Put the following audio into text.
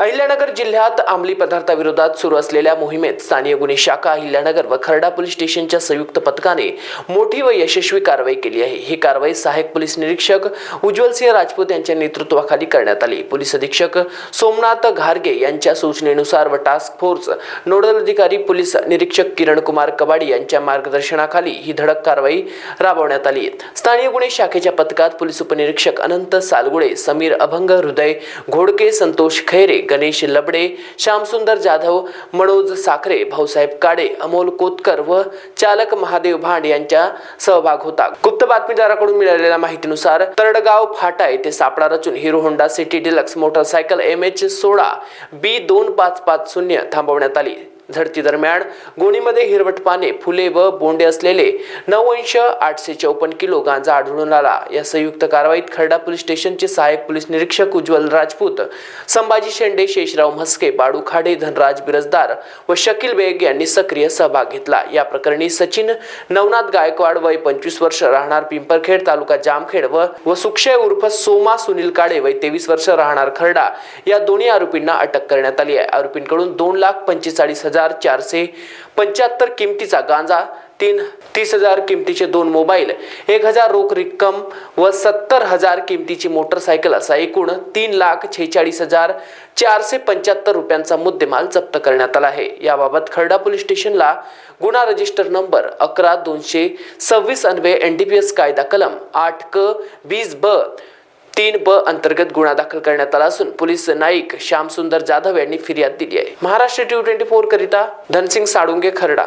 अहिल्यानगर जिल्ह्यात अंमली पदार्थाविरोधात सुरू असलेल्या मोहिमेत स्थानीय गुन्हे शाखा अहिल्यानगर व खर्डा पोलीस स्टेशनच्या संयुक्त पथकाने मोठी व यशस्वी कारवाई केली आहे. ही कारवाई सहाय्यक पोलीस निरीक्षक उज्ज्वल सिंह राजपूत यांच्या नेतृत्वाखाली करण्यात आली. पोलीस अधीक्षक सोमनाथ घारगे यांच्या सूचनेनुसार व टास्क फोर्स नोडल अधिकारी पोलीस निरीक्षक किरण कुमार कबाडी यांच्या मार्गदर्शनाखाली ही धडक कारवाई राबवण्यात आली. स्थानीय गुन्हे शाखेच्या पथकात पोलीस उपनिरीक्षक अनंत सालगुडे समीर अभंग हृदय घोडके संतोष खैरे गणेश लबडे श्यामसुंदर जाधव मनोज साखरे भाऊसाहेब काडे अमोल कोतकर व चालक महादेव भांड यांचा सहभाग होता. गुप्त बातमीदाराकडून मिळालेल्या माहितीनुसार तरडगाव फाटा येथे सापळा रचून Hero Honda city deluxe motorcycle M H सोळा बी दोन पाच पाच शून्य थांबवण्यात आली. झडती दरम्यान गोणीमध्ये हिरवट पाने फुले व बोंडे असलेले नऊ अंश आठशे चौपन्न किलो गांजा आढळून आला. या संयुक्त कारवाईत खर्डा पोलीस स्टेशनचे सहाय्यक पोलीस निरीक्षक उज्ज्वल राजपूत संभाजी शेंडे शेषराव म्हस्के बाडू खाडे धनराज बिरजदार व शकील बेग यांनी सक्रिय सहभाग घेतला. या प्रकरणी सचिन नवनाथ गायकवाड वय पंचवीस वर्ष राहणार पिंपरखेड तालुका जामखेड व व सुक्षय उर्फ सोमा सुनील काळे वय तेवीस वर्ष राहणार खर्डा. या दोन्ही आरोपींना अटक करण्यात आली आहे. आरोपींकडून दोन लाख पंचेचाळीस हजार चारशे पंच्याहत्तर किमतीचा गांजा तीन तीस हजार किमतीचे दोन मोबाईल एक हजार रोख रक्कम व सत्तर हजार किमतीची मोटरसायकल असा एकूण तीन लाख छेचाळीस हजार चारशे पंच्याहत्तर रुपयांचा मुद्देमाल जप्त करण्यात आला आहे. याबाबत खर्डा पोलीस स्टेशनला गुन्हा रजिस्टर नंबर अकरा दोनशे सव्वीस अन्वये एन डी पी एस कायदा कलम आठ क वीस ब तीन ब अंतर्गत गुन्हा दाखल करण्यात आला असून पोलीस नाईक श्यामसुंदर जाधव यांनी फिर्याद दिली आहे. महाराष्ट्र टी ट्वेंटी फोर करिता धनसिंग साळुंगे खर्डा